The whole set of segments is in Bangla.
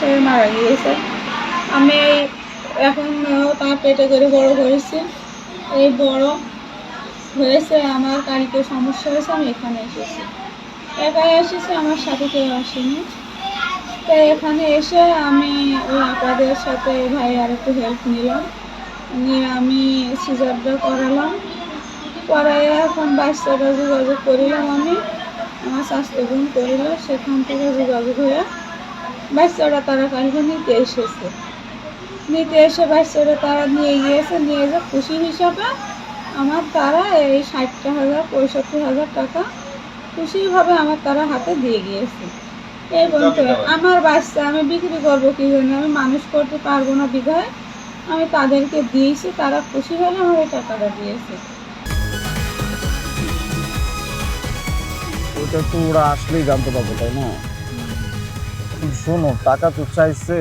হয়ে মারা গিয়েছে। আমি এখন তার পেটে করে বড় করেছি এই বড় হয়েছে, আমার গাড়িতে সমস্যা হয়েছে, আমি এখানে এসেছি। একাই এসেছি, আমার সাথে কেউ আসেনি। তো এখানে এসে আমি ওই আপাদের সাথে ভাই আর একটু হেল্প নিলাম। নিয়ে আমি সিজারটা করালাম। করাই এখন বাচ্চাটা যোগাযোগ করিলাম আমি। আমার স্বাস্থ্যগুণ করিল, সেখান থেকে যোগাযোগ হয়ে বাচ্চাটা তারা কালকে নিতে এসেছে। নিতে এসে বাচ্চাটা তারা নিয়ে গিয়েছে নিয়ে যে খুশি হিসাবে আমার তারা এই ষাটটা হাজার পঁয়ষট্টি হাজার টাকা খুশিভাবে আমার তারা হাতে দিয়ে গিয়েছে। এই বলতে আমার বাচ্চা আমি বিক্রি করব কি জন্য আমি মানুষ করতে পারব না বিধায় আমি তাদেরকে দিয়েছি তারা খুশি হলে আমার এই টাকাটা দিয়েছে। ওটা তো ওরা আসলেই জানতে পারবে তাই না? শোনো টাকা তো চাইছে।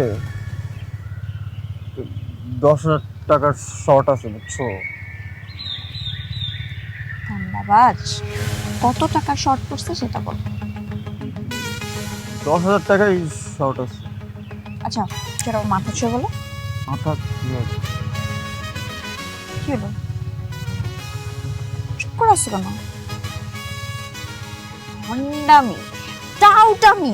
দশ হাজার টাকার শর্ট আছে বুঝছ? ধন্যবাদ। কত টাকা শর্ট পড়ছে সেটা বল। দশ হাজার টাকাই শর্ট আছে। আচ্ছা সেটা মাথা ছুঁয়ে বলো। মাথা কি হলো? চুপ করে আসছো কেন? হন্ডামি টাউটামি